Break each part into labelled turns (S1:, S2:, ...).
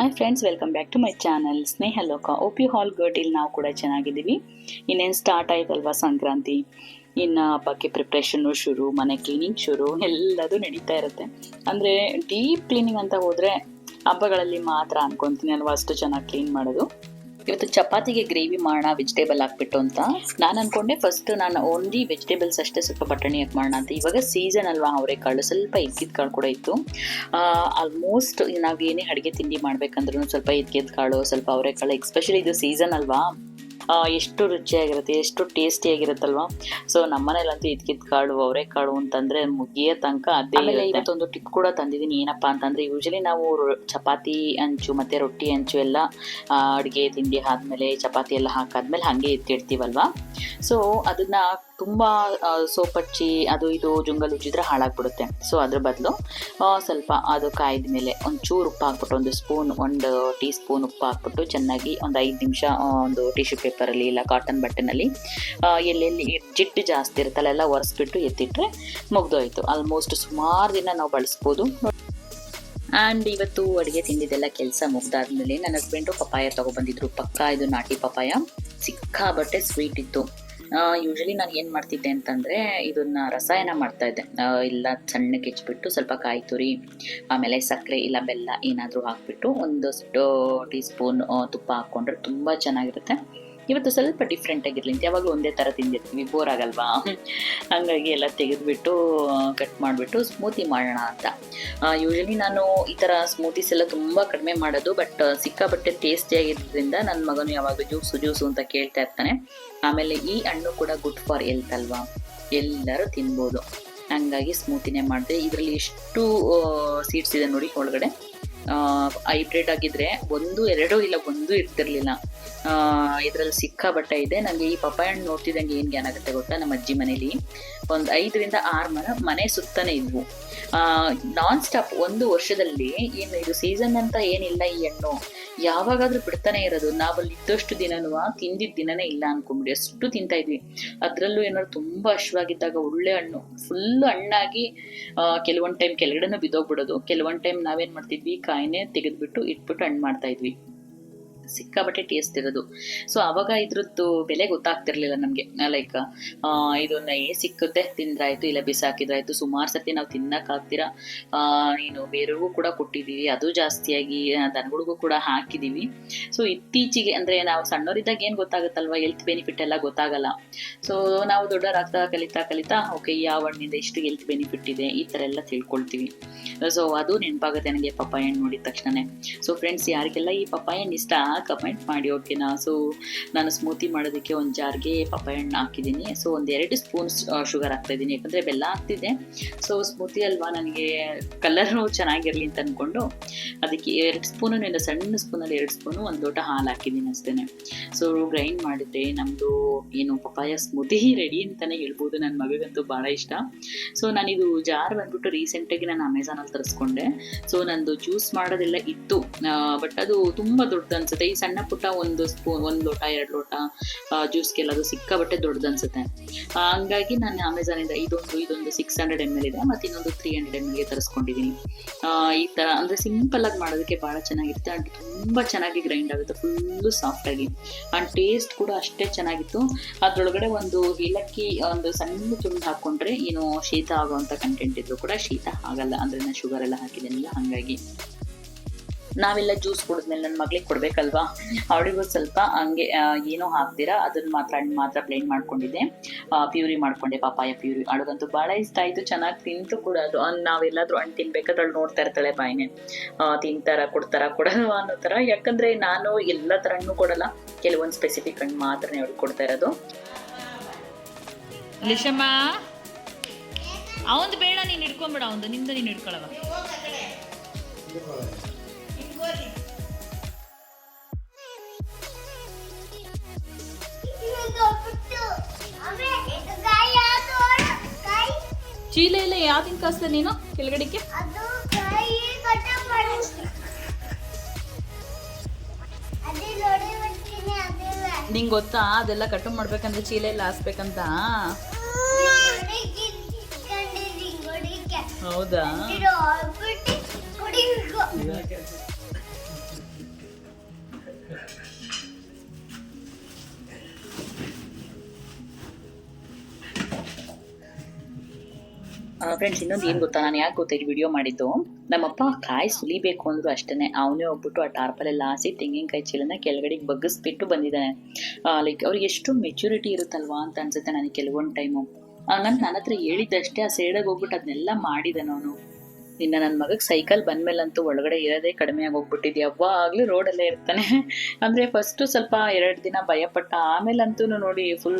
S1: Hi friends welcome back to my channel Sneha Loka O P ಹಾಲ್ ಗರ್ಟ್ ಇಲ್ಲಿ ನಾವು ಕೂಡ ಚೆನ್ನಾಗಿದ್ದೀವಿ ಇನ್ನೇನು ಸ್ಟಾರ್ಟ್ ಆಯ್ತಲ್ವಾ ಸಂಕ್ರಾಂತಿ ಇನ್ನು ಹಬ್ಬಕ್ಕೆ ಪ್ರಿಪ್ರೇಷನ್ನು ಶುರು ಮನೆ ಕ್ಲೀನಿಂಗ್ ಶುರು ಎಲ್ಲದೂ ನಡೀತಾ ಇರುತ್ತೆ ಅಂದರೆ ಡೀಪ್ ಕ್ಲೀನಿಂಗ್ ಅಂತ ಹೋದರೆ ಹಬ್ಬಗಳಲ್ಲಿ ಮಾತ್ರ ಅನ್ಕೊಂತೀನಿ ಅಲ್ವಾ ಅಷ್ಟು ಚೆನ್ನಾಗಿ ಕ್ಲೀನ್ ಮಾಡೋದು ಇವತ್ತು ಚಪಾತಿಗೆ ಗ್ರೇವಿ ಮಾಡೋಣ ವೆಜಿಟೇಬಲ್ ಹಾಕ್ಬಿಟ್ಟು ಅಂತ. ನಾನು ಅನ್ಕೊಂಡೆ ಫಸ್ಟ್ ನಾನು ಓನ್ಲಿ ವೆಜಿಟೇಬಲ್ಸ್ ಅಷ್ಟೇ ಸ್ವಲ್ಪ ಬಟಾಣಿ ಹಾಕಿ ಮಾಡೋಣ ಅಂತ. ಇವಾಗ ಸೀಸನ್ ಅಲ್ವಾ, ಅವರೆಕಾಳು ಸ್ವಲ್ಪ ಇದ್ಕಿದ ಕಾಳು ಕೂಡ ಇತ್ತು. ಆಲ್ಮೋಸ್ಟ್ ನಾವು ಏನೇ ಅಡುಗೆ ತಿಂಡಿ ಮಾಡ್ಬೇಕಂದ್ರೂ ಸ್ವಲ್ಪ ಇದ್ಕಿದ ಕಾಳು, ಸ್ವಲ್ಪ ಅವರೆಕಾಳು ಎಕ್ಸ್ಪೆಷಲಿ ಇದು ಸೀಸನ್ ಅಲ್ವಾ. ಎಷ್ಟು ರುಚಿಯಾಗಿರುತ್ತೆ ಎಷ್ಟು ಟೇಸ್ಟಿಯಾಗಿರುತ್ತಲ್ವಾ? ಸೊ ನಮ್ಮನೇಲಂತೂ ಇದ್ಕಿದ್ ಕಾಳು ಅವರೆಕಾಳು ಅಂತಂದ್ರೆ ಮುಗಿಯೋ ತನಕ ಅದೇ ಆಮೇಲೆ ಇವತ್ತೊಂದು ಟಿಪ್ ಕೂಡ ತಂದಿದ್ದೀನಿ ಏನಪ್ಪ ಅಂತಂದ್ರೆ ಯೂಶಲಿ ನಾವು ಚಪಾತಿ ಹಂಚು ಮತ್ತೆ ರೊಟ್ಟಿ ಹಂಚು ಎಲ್ಲ ಅಡುಗೆ ತಿಂಡಿ ಆದ್ಮೇಲೆ ಚಪಾತಿ ಎಲ್ಲ ಹಾಕಾದ್ಮೇಲೆ ಹಾಗೆ ಎತ್ತಿಡ್ತೀವಲ್ವಾ ಸೊ ಅದನ್ನ ತುಂಬ ಸೋಪಚ್ಚಿ, ಅದು ಇದು ಜುಂಗಲ್ ಉಜ್ಜಿದ್ರೆ ಹಾಳಾಗ್ಬಿಡುತ್ತೆ. ಸೊ ಅದ್ರ ಬದಲು ಸ್ವಲ್ಪ ಅದು ಕಾಯ್ದ ಮೇಲೆ ಒಂದು ಚೂರು ಉಪ್ಪು ಹಾಕ್ಬಿಟ್ಟು, ಒಂದು ಸ್ಪೂನ್, ಒಂದು ಟೀ ಸ್ಪೂನ್ ಉಪ್ಪು ಹಾಕ್ಬಿಟ್ಟು ಚೆನ್ನಾಗಿ ಒಂದು ಐದು ನಿಮಿಷ ಒಂದು ಟಿಶ್ಯೂ ಪೇಪರಲ್ಲಿ ಇಲ್ಲ ಕಾಟನ್ ಬಟ್ಟೆನಲ್ಲಿ ಎಲ್ಲೆಲ್ಲಿ ಜಿಟ್ಟು ಜಾಸ್ತಿ ಇರುತ್ತಲ್ಲ, ಎಲ್ಲ ಒರೆಸ್ಬಿಟ್ಟು ಎತ್ತಿಟ್ರೆ ಮುಗ್ದೋಯ್ತು. ಆಲ್ಮೋಸ್ಟ್ ಸುಮಾರು ದಿನ ನಾವು ಬಳಸ್ಬೋದು. ಆ್ಯಂಡ್ ಇವತ್ತು ಅಡುಗೆ ತಿಂದಿದ್ದೆಲ್ಲ ಕೆಲಸ ಮುಗ್ದಾದ್ಮೇಲೆ ನನ್ನ ಹಸ್ಬೆಂಡು ಪಪಾಯ ತೊಗೊಬಂದಿದ್ರು. ಪಕ್ಕ ಇದು ನಾಟಿ ಪಪಾಯ ಸಿಕ್ಕಾಬಟ್ಟೆ ಸ್ವೀಟ್ ಇತ್ತು. ಯೂಶಲಿ ನಾನು ಏನು ಮಾಡ್ತಿದ್ದೆ ಅಂತಂದರೆ ಇದನ್ನ ರಸಾಯನ ಮಾಡ್ತಾ ಇದ್ದೆ. ಇಲ್ಲ ಸಣ್ಣಗೆ ಹೆಚ್ಚಿಬಿಟ್ಟು ಸ್ವಲ್ಪ ಕಾಯಿ ತುರಿ, ಆಮೇಲೆ ಸಕ್ಕರೆ ಇಲ್ಲ ಬೆಲ್ಲ ಏನಾದರೂ ಹಾಕ್ಬಿಟ್ಟು ಒಂದು ಟೀ ಸ್ಪೂನ್ ತುಪ್ಪ ಹಾಕ್ಕೊಂಡ್ರೆ ತುಂಬ ಚೆನ್ನಾಗಿರುತ್ತೆ. ಇವತ್ತು ಸ್ವಲ್ಪ ಡಿಫ್ರೆಂಟ್ ಆಗಿರಲಿ ಅಂತ ಯಾವಾಗಲೂ ಒಂದೇ ಥರ ತಿಂದಿರ್ತೀವಿ. ಬೋರ್ ಆಗಲ್ವಾ? ಹಾಗಾಗಿ ಎಲ್ಲ ತೆಗೆದುಬಿಟ್ಟು ಕಟ್ ಮಾಡಿಬಿಟ್ಟು ಸ್ಮೂತಿ ಮಾಡೋಣ ಅಂತ. ಯೂಶಲಿ ನಾನು ಈ ಥರ ಸ್ಮೂತೀಸ್ ಎಲ್ಲ ತುಂಬ ಕಡಿಮೆ ಮಾಡೋದು ಬಟ್ ಸಿಕ್ಕಾಪಟ್ಟೆ ಟೇಸ್ಟಿಯಾಗಿರೋದ್ರಿಂದ ನನ್ನ ಮಗನು ಯಾವಾಗಲೂ ಜ್ಯೂಸು ಜ್ಯೂಸು ಅಂತ ಕೇಳ್ತಾ ಇರ್ತಾನೆ. ಆಮೇಲೆ ಈ ಹಣ್ಣು ಕೂಡ ಗುಡ್ ಫಾರ್ ಎಲ್ತ್ ಅಲ್ವಾ? ಎಲ್ಲರೂ ತಿನ್ಬೋದು. ಹಂಗಾಗಿ ಸ್ಮೂತಿನೇ ಮಾಡಿದೆ. ಇದರಲ್ಲಿ ಎಷ್ಟು ಸೀಡ್ಸ್ ಇದೆ ನೋಡಿ ಒಳಗಡೆ. ಹೈಬ್ರಿಡ್ ಆಗಿದ್ರೆ ಒಂದು, ಎರಡು ಇಲ್ಲ ಒಂದು ಇರ್ತಿರ್ಲಿಲ್ಲ. ಇದರಲ್ಲಿ ಸಿಕ್ಕಾಬಟ್ಟೆ ಇದೆ. ನನಗೆ ಈ ಪಪ್ಪಾಯ ಹಣ್ಣು ನೋಡ್ತಿದ್ದಂಗೆ ಏನು ಜ್ಞಾನ ಆಗುತ್ತೆ ಗೊತ್ತಾ ನಮ್ಮ ಅಜ್ಜಿ ಮನೇಲಿ? ಒಂದು ಐದರಿಂದ ಆರು ಮರ ಮನೆ ಸುತ್ತನೇ ಇದ್ವು. ನಾನ್ ಸ್ಟಾಪ್ ಒಂದು ವರ್ಷದಲ್ಲಿ ಏನು ಇದು ಸೀಸನ್ ಅಂತ ಏನಿಲ್ಲ ಈ ಹಣ್ಣು. ಯಾವಾಗಾದ್ರೂ ಬಿಡ್ತಾನೆ ಇರೋದು. ನಾವಲ್ಲಿ ಇದ್ದಷ್ಟು ದಿನನೂ ತಿಂದಿದ್ದ ದಿನನೇ ಇಲ್ಲ ಅನ್ಕೊಂಬಿಡಿ ಅಷ್ಟು ತಿಂತಾ ಇದ್ವಿ. ಅದರಲ್ಲೂ ಏನಾದ್ರು ತುಂಬಾ ಹಶ್ವಾಗಿದ್ದಾಗ ಒಳ್ಳೆ ಹಣ್ಣು. ಫುಲ್ ಹಣ್ಣಾಗಿ ಕೆಲವೊಂದ್ ಟೈಮ್ ಕೆಳಗಡೆನೂ ಬಿದ್ದೋಗ್ಬಿಡೋದು. ಕೆಲವೊಂದು ಟೈಮ್ ನಾವೇನ್ ಮಾಡ್ತಿದ್ವಿ? ಕಾಯಿನೇ ತೆಗೆದ್ಬಿಟ್ಟು ಇಟ್ಬಿಟ್ಟು ಹಣ್ಣು ಮಾಡ್ತಾ ಇದ್ವಿ. ಸಿಕ್ಕಾಬಟ್ಟೆ ಟೇಸ್ಟ್ ಇರೋದು. ಸೊ ಅವಾಗ ಇದ್ರದ್ದು ಬೆಲೆ ಗೊತ್ತಾಗ್ತಿರ್ಲಿಲ್ಲ ನಮಗೆ. ಲೈಕ್ ಇದನ್ನ ಏ ಸಿಕ್ಕುತ್ತೆ ತಿಂದ್ರಾಯ್ತು ಇಲ್ಲ ಬಿಸಾಕಿದ್ರಾಯ್ತು ಸುಮಾರು ಸತಿ ನಾವು ಆ, ನೀನು ಬೇರೆಗೂ ಕೂಡ ಕೊಟ್ಟಿದ್ದೀವಿ ಅದು ಜಾಸ್ತಿಯಾಗಿ ದನಗಳಿಗೂ ಕೂಡ ಹಾಕಿದ್ದೀವಿ ಸೊ ಇತ್ತೀಚೆಗೆ ಅಂದರೆ ನಾವು ಸಣ್ಣವರಿದ್ದಾಗ ಏನು ಗೊತ್ತಾಗುತ್ತಲ್ವ ಹೆಲ್ತ್ ಬೆನಿಫಿಟ್ ಎಲ್ಲ ಗೊತ್ತಾಗಲ್ಲ. ಸೊ ನಾವು ದೊಡ್ಡರಾಗ್ತಾ ಕಲಿತಾ ಕಲಿತಾ ಓಕೆ ಯಾವ ಹಣ್ಣಿಂದ ಎಷ್ಟು ಹೆಲ್ತ್ ಬೆನಿಫಿಟ್ ಇದೆ ಈ ಥರ ಎಲ್ಲ ತಿಳ್ಕೊಳ್ತೀವಿ. ಸೊ ಅದು ನೆನಪಾಗುತ್ತೆ ನನಗೆ ಪಪ್ಪಾಯ ಹಣ್ಣು ನೋಡಿದ ತಕ್ಷಣನೇ. ಸೊ ಫ್ರೆಂಡ್ಸ್ ಯಾರಿಗೆಲ್ಲ ಈ ಪಪ್ಪಾಯ ಹಣ್ಣು ಇಷ್ಟ ಕಮೆಂಟ್ ಮಾಡಿ ಓಕೆನಾ ಸೊ ನಾನು ಸ್ಮೂತಿ ಮಾಡೋದಕ್ಕೆ ಒಂದು ಜಾರ್ಗೆ ಪಪ್ಪಾಯ ಹಣ್ಣು ಹಾಕಿದ್ದೀನಿ. ಸೊ ಒಂದು ಎರಡು ಸ್ಪೂನ್ ಶುಗರ್ ಹಾಕ್ತಾ ಇದ್ದೀನಿ. ಯಾಕಂದರೆ ಬೆಲ್ಲ ಹಾಕ್ತಿದ್ದೆ. ಸೊ ಸ್ಮೂತಿ ಅಲ್ವಾ? ನನಗೆ ಕಲರ್ನು ಚೆನ್ನಾಗಿರಲಿ ಅಂತ ಅಂದ್ಕೊಂಡು ಅದಕ್ಕೆ ಎರಡು ಸ್ಪೂನು ಇಲ್ಲ ಸಣ್ಣ ಸ್ಪೂನಲ್ಲಿ ಎರಡು ಸ್ಪೂನು ಒಂದು ಲೋಟ ಹಾಲು ಹಾಕಿದ್ದೀನಿ ಅಷ್ಟೇ ಸೊ ಗ್ರೈಂಡ್ ಮಾಡಿದ್ರೆ ನಮ್ಮದು ಏನು ಪಪ್ಪಾಯ ಸ್ಮೂತಿ ರೆಡಿ ಅಂತಲೇ ಹೇಳ್ಬೋದು. ನನ್ನ ಮಗಗಂತೂ ಭಾಳ ಇಷ್ಟ. ಸೊ ನಾನಿದು ಜಾರ್ ಬಂದ್ಬಿಟ್ಟು ರೀಸೆಂಟಾಗಿ ನಾನು ಅಮೆಝಾನಲ್ಲಿ ತರಿಸ್ಕೊಂಡೆ. ಸೊ ನಂದು ಜ್ಯೂಸ್ ಮಾಡೋದೆಲ್ಲ ಇತ್ತು. ಬಟ್ ಅದು ತುಂಬ ದೊಡ್ಡದು ಅನ್ಸುತ್ತೆ. ಈ ಸಣ್ಣ ಪುಟ್ಟ ಒಂದು ಸ್ಪೂನ್ ಒಂದು ಲೋಟ, ಎರಡು ಲೋಟ ಜ್ಯೂಸ್ಗೆಲ್ಲ ಅದು ಸಿಕ್ಕಾಬಟ್ಟೆ ದೊಡ್ಡದು ಅನ್ಸುತ್ತೆ. ಹಂಗಾಗಿ ನಾನು ಅಮೆಝಾನಿಂದ ಇದೊಂದು ಇದೊಂದು ಸಿಕ್ಸ್ ಹಂಡ್ರೆಡ್ ಎಂ ಎಲ್ ಇದೆ, ಮತ್ತು ಇನ್ನೊಂದು ತ್ರೀ ಹಂಡ್ರೆಡ್ ಎಂ ಎಲ್ಗೆ ತರಿಸ್ಕೊಂಡಿದ್ದೀನಿ ಈ ಥರ ಅಂದರೆ ಸಿಂಪಲ್ ಆಗಿ ಮಾಡೋದಕ್ಕೆ ಭಾಳ ಚೆನ್ನಾಗಿರುತ್ತೆ ಆ್ಯಂಡ್ ತುಂಬ ಚೆನ್ನಾಗಿ ಗ್ರೈಂಡ್ ಆಗುತ್ತೆ ಫುಲ್ಲು ಸಾಫ್ಟಾಗಿ ಆ್ಯಂಡ್ ಟೇಸ್ಟ್ ಕೂಡ ಅಷ್ಟೇ ಚೆನ್ನಾಗಿತ್ತು. ಅದರೊಳಗಡೆ ಒಂದು ಏಲಕ್ಕಿ, ಒಂದು ಸಣ್ಣ ತುಂಡು ಹಾಕ್ಕೊಂಡ್ರೆ ಏನು ಶೀತ ಆಗುವಂಥ ಕಂಟೆಂಟ್ ಇದ್ರು ಕೂಡ ಶೀತ ಆಗಲ್ಲ, ಅಂದರೆ ನಾನು ಶುಗರ್ ಎಲ್ಲ ಹಾಕಿದ್ದೀನಲ್ಲ ಹಾಗಾಗಿ. ನಾವೆಲ್ಲ ಜ್ಯೂಸ್ ಕುಡಿದ್ಮೇಲೆ ನನ್ನ ಮಗಳಿಗೆ ಕೊಡ್ಬೇಕಲ್ವಾ? ಅವಳಿಗೂ ಸ್ವಲ್ಪ ಹಂಗೆ ಏನೋ ಹಾಕ್ತೀರಾ? ಅದನ್ನ ಮಾತ್ರ ಹಣ್ಣು ಮಾತ್ರ ಬ್ಲೆಂಡ್ ಮಾಡ್ಕೊಂಡಿದ್ದೆ. ಪ್ಯೂರಿ ಮಾಡ್ಕೊಂಡೆ ಪಾಪಾಯ ಪ್ಯೂರಿ. ಅವಳಿಗಂತೂ ಭಾಳ ಇಷ್ಟ ಆಯಿತು. ಚೆನ್ನಾಗಿ ತಿಂತು ಕೂಡ ಅದು. ನಾವೆಲ್ಲಾದರೂ ಹಣ್ಣು ತಿನ್ಬೇಕಾದ್ರೆ ಅವಳು ನೋಡ್ತಾ ಇರ್ತಾಳೆ ಬಾಯಿನೇ. ತಿಂತಾರ, ಕೊಡ್ತಾರ, ಕೊಡಲ್ವಾ ಅನ್ನೋ ಥರ. ಯಾಕಂದ್ರೆ ನಾನು ಎಲ್ಲ ಥರ ಹಣ್ಣು ಕೊಡಲ್ಲ. ಕೆಲವೊಂದು ಸ್ಪೆಸಿಫಿಕ್ ಹಣ್ಣು ಮಾತ್ರನೇ ಅವ್ರಿಗೆ ಕೊಡ್ತಾ ಇರೋದು.
S2: ಲಿಶಮ್ಮ? ಅವಂದು ಬೇಡ, ನೀನು ಹಿಡ್ಕೊಂಬೇಡ ಅವಂದು, ನಿಂದು ನೀನು ಹಿಡ್ಕೊಳವ ಚೀಲ ಇಲ್ಲ ಯಾವ್ದಿನ ಕಸ್ದೆ ನೀನು? ಕೆಳಗಡೆಗೆ ನಿಂಗೆ ಗೊತ್ತಾ? ಅದೆಲ್ಲ ಕಟ್ಟು ಮಾಡ್ಬೇಕಂದ್ರೆ ಚೀಲ ಎಲ್ಲ ಹಾಸ್ಬೇಕಂತ. ಹೌದಾ?
S1: ಫ್ರೆಂಡ್ಸ್ ಇನ್ನೊಂದು ಏನು ಗೊತ್ತಾ? ನಾನು ಯಾಕೆ ಗೊತ್ತಾ ವಿಡಿಯೋ ಮಾಡಿದ್ದು? ನಮ್ಮಪ್ಪ ಕಾಯಿ ಸುಲಿಬೇಕು ಅಂದ್ರು ಅಷ್ಟೇ ಅವನೇ ಹೋಗ್ಬಿಟ್ಟು ಆ ಟಾರ್ಪಲೆಲ್ಲ ಹಾಸಿ ತೆಂಗಿನಕಾಯಿ ಚೀಲನ ಕೆಳಗಡೆಗೆ ಬಗ್ಗಿಸ್ಬಿಟ್ಟು ಬಂದಿದ್ದಾನೆ ಲೈಕ್ ಅವ್ರಿಗೆ ಎಷ್ಟು ಮೆಚುರಿಟಿ ಇರುತ್ತಲ್ವಾ ಅಂತ ಅನ್ಸುತ್ತೆ ನನಗೆ ಕೆಲವೊಂದು ಟೈಮು ನಾನು ನನ್ನ ಹತ್ರ ಹೇಳಿದ್ದಷ್ಟೇ, ಆ ಸೈಡಾಗಿ ಹೋಗ್ಬಿಟ್ಟು ಅದನ್ನೆಲ್ಲ ಮಾಡಿದ್ದಾನೆ ಅವನು. ಇನ್ನು ನನ್ನ ಮಗಕ್ಕೆ ಸೈಕಲ್ ಬಂದ್ಮೇಲಂತೂ ಒಳಗಡೆ ಇರೋದೇ ಕಡಿಮೆ ಆಗಿ ಹೋಗ್ಬಿಟ್ಟಿದ್ದು ಯಾವಾಗಲೂ ರೋಡಲ್ಲೇ ಇರ್ತಾನೆ. ಅಂದ್ರೆ ಫಸ್ಟು ಸ್ವಲ್ಪ ಎರಡು ದಿನ ಭಯಪಟ್ಟ ಆಮೇಲಂತೂ ನೋಡಿ ಫುಲ್.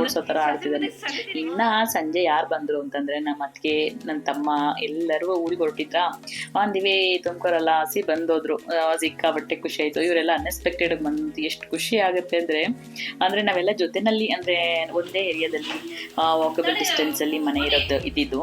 S1: ಓಡಿಸೋ ಥರ ಆಡ್ತಿದ್ದಾನೆ. ಇನ್ನ ಸಂಜೆ ಯಾರು ಬಂದ್ರು ಅಂತಂದ್ರೆ ನಮ್ಮ ಅತ್ತಿಗೆ ನನ್ನ ತಮ್ಮ ಎಲ್ಲರೂ ಊರಿಗೆ ಹೊರಟಿದ್ರ. ಆನ್ ದಿ ವೇ ತುಮಕೂರಲ್ಲ ಹಸಿ ಬಂದೋದ್ರು. ಸಿಕ್ಕ ಬಟ್ಟೆ ಖುಷಿ ಆಯ್ತು. ಇವರೆಲ್ಲ ಅನ್ಎಕ್ಸ್ಪೆಕ್ಟೆಡ್ ಬಂದು ಎಷ್ಟು ಖುಷಿ ಆಗುತ್ತೆ ಅಂದ್ರೆ ಅಂದ್ರೆ ನಾವೆಲ್ಲ ಜೊತೆನಲ್ಲಿ ಅಂದ್ರೆ ಒಂದೇ ಏರಿಯಾದಲ್ಲಿ ವಾಕಬಲ್ ಡಿಸ್ಟೆನ್ಸ್ ಅಲ್ಲಿ ಮನೆ ಇರೋದು ಇದ್ದಿದ್ದು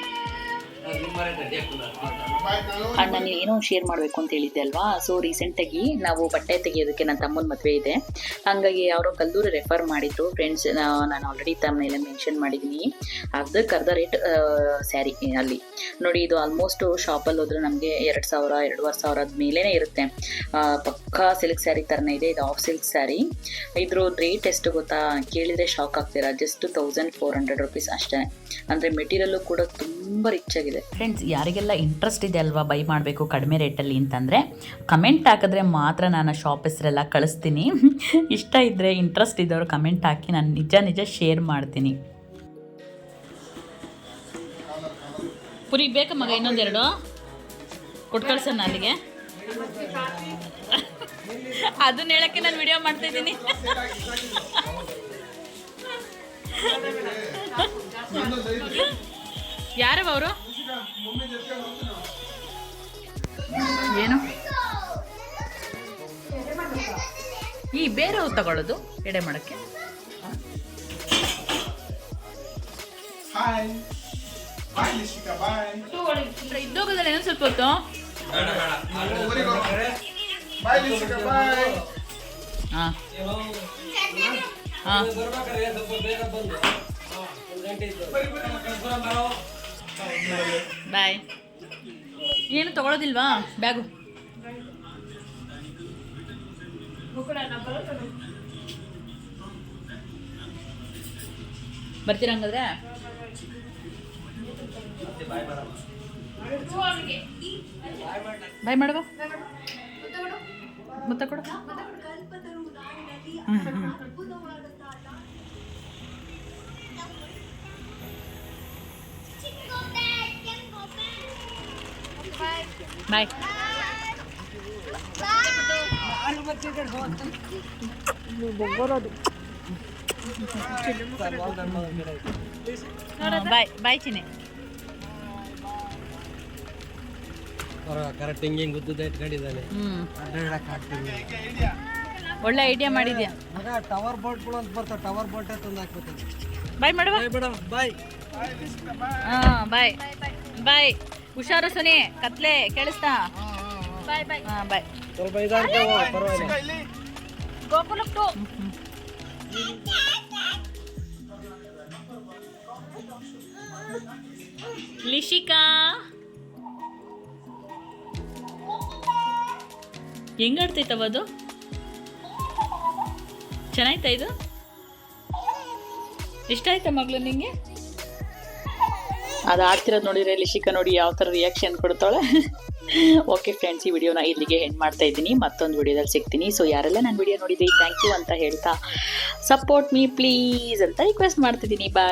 S1: ಅಂಡ್ ನಾನು ಏನೋ ಶೇರ್ ಮಾಡಬೇಕು ಅಂತ ಹೇಳಿದ್ದೆ ಅಲ್ವಾ? ಸೊ ರೀಸೆಂಟಾಗಿ ನಾವು ಬಟ್ಟೆ ತೆಗಿಯೋದಕ್ಕೆ ನನ್ನ ತಮ್ಮನ ಮದುವೆ ಇದೆ. ಹಾಗಾಗಿ ಅವರು ಕಲ್ದೂರು ರೆಫರ್ ಮಾಡಿದ್ರು. ಫ್ರೆಂಡ್ಸ್ ನಾನು ಆಲ್ರೆಡಿ ತಮ್ಮನೆಲ್ಲ ಮೆನ್ಷನ್ ಮಾಡಿದ್ದೀನಿ ಅರ್ಧಕ್ಕೆ ಅರ್ಧ ರೇಟ್ ಸ್ಯಾರಿ ಅಲ್ಲಿ. ನೋಡಿ, ಇದು ಆಲ್ಮೋಸ್ಟ್ ಶಾಪಲ್ಲಿ ಹೋದ್ರೆ ನಮಗೆ ಎರಡು ಸಾವಿರ, ಎರಡೂವರೆ ಸಾವಿರದ ಮೇಲೇ ಇರುತ್ತೆ. ಪಕ್ಕಾ ಸಿಲ್ಕ್ ಸ್ಯಾರಿ ಥರನೇ ಇದೆ. ಇದು ಆಫ್ ಸಿಲ್ಕ್ ಸ್ಯಾರಿ ಇದ್ರ ರೇಟ್ ಎಷ್ಟು ಗೊತ್ತಾ? ಕೇಳಿದರೆ ಶಾಕ್ ಆಗ್ತೀರಾ. Just thousand four hundred rupees ಅಷ್ಟೇ. ಅಂದರೆ ಮೆಟೀರಿಯಲ್ಲು ಕೂಡ ತುಂಬ ರಿಚ್ ಆಗಿದೆ.
S2: ಫ್ರೆಂಡ್ಸ್ ಯಾರಿಗೆಲ್ಲ ಇಂಟ್ರೆಸ್ಟ್ ಇದೆ ಅಲ್ವಾ ಬೈ ಮಾಡಬೇಕು ಕಡಿಮೆ ರೇಟಲ್ಲಿ ಅಂತಂದರೆ ಕಮೆಂಟ್ ಹಾಕಿದ್ರೆ ಮಾತ್ರ ನಾನು ಶಾಪ್ ಹೆಸರೆಲ್ಲ ಕಳಿಸ್ತೀನಿ. ಇಷ್ಟ ಇದ್ದರೆ ಇಂಟ್ರೆಸ್ಟ್ ಇದ್ದವರು ಕಮೆಂಟ್ ಹಾಕಿ ನಾನು ನಿಜ ನಿಜ ಶೇರ್ ಮಾಡ್ತೀನಿ. ಪುರಿ ಬೇಕಾ ಮಗ ಇನ್ನೊಂದೆರಡು? ಕೊಟ್ಟು ಕಳ್ಸೋಣ ಅಲ್ಲಿಗೆ ಅದನ್ನ ಹೇಳಕ್ಕೆ ನಾನು ವಿಡಿಯೋ ಮಾಡ್ತಾ ಇದ್ದೀನಿ. ಯಾರವ ಅವರು? ಏನು? ಈ ಬೇರೆ ತಗೊಳ್ಳೋದು ಎಡೆ ಮಾಡಕ್ಕೆ. ಇದ್ದೋಗೋದಲ್ಲ ಏನೋ ಸ್ವಲ್ಪ ಹೊತ್ತು. ಹಾಂ. ಹಾಂ. ಬಾಯ್ ಏನು ತಗೊಳೋದಿಲ್ವಾ? ಬ್ಯಾಗು ಬರ್ತೀರಾ ಹಂಗಾದ್ರೆ? ಬಾಯ್ ಮಾಡುವ ಮುತ್ತ ಕೊಡು. ಬಾಯ್ ಬಾಯ್ ಬಾಯ್ ಚಿನಿ
S3: ಕರೆಕ್ಟ್ ಹಿಂಗೆ ಹಿಂಗೆ ಉದ್ದದ ಇಟ್ಕೊಂಡಿದ್ದಾನೆ.
S2: ಹ್ಮ್. ಒಳ್ಳೆ ಐಡಿಯಾ ಮಾಡಿದ್ಯಾ?
S3: ಮಗ ಟವರ್ ಬೋಟ್ಗಳು ಅಂತ ಬರ್ತಾವೆ. ಟವರ್ ಬೋಟೇ ತಂದು ಹಾಕ್ಬೇಕು
S2: ಬಾಯ್ ಮಾಡುವ.
S3: ಬಾಯ್ ಮೇಡಮ್ ಬಾಯ್
S2: ಹಾ ಬಾಯ್ ಬಾಯ್ ಹುಷಾರು ಸುನಿ ಕತ್ಲೆ ಕೇಳಿಸ್ತಾ? ಬಾಯ್ ಬಾಯ್. ಹಾ ಬಾಯ್.
S3: ಸ್ವಲ್ಪ ಪರವಾಗಿಲ್ಲ.
S2: ಟು ಲಿಶಿಕಾ? ಹೆಂಗ ಆಡ್ತೈತವ ಅದು? ಚೆನ್ನಾಯ್ತಾ ಇದು? ಇಷ್ಟ ಆಯ್ತಾ ಮಗಳು ನಿಂಗೆ?
S1: ಅದು ಆಡ್ತಿರೋದು ನೋಡಿದ್ರೆ ಲಿಶಿಕಾ ನೋಡಿ ಯಾವ ಥರ ರಿಯಾಕ್ಷನ್ ಕೊಡ್ತಾಳೆ. ಓಕೆ ಫ್ರೆಂಡ್ಸ್ ಈ ವಿಡಿಯೋನ ಇಲ್ಲಿಗೆ ಹೆಣ್ ಮಾಡ್ತಾ ಇದ್ದೀನಿ. ಮತ್ತೊಂದು ವಿಡಿಯೋದಲ್ಲಿ ಸಿಗ್ತೀನಿ. ಸೊ ಯಾರೆಲ್ಲ ನನ್ನ ವಿಡಿಯೋ ನೋಡಿದ್ರಿ ಥ್ಯಾಂಕ್ ಯು ಅಂತ ಹೇಳ್ತಾ ಸಪೋರ್ಟ್ ಮೀ ಪ್ಲೀಸ್ ಅಂತ ರಿಕ್ವೆಸ್ಟ್ ಮಾಡ್ತಿದ್ದೀನಿ. ಬಾಯ್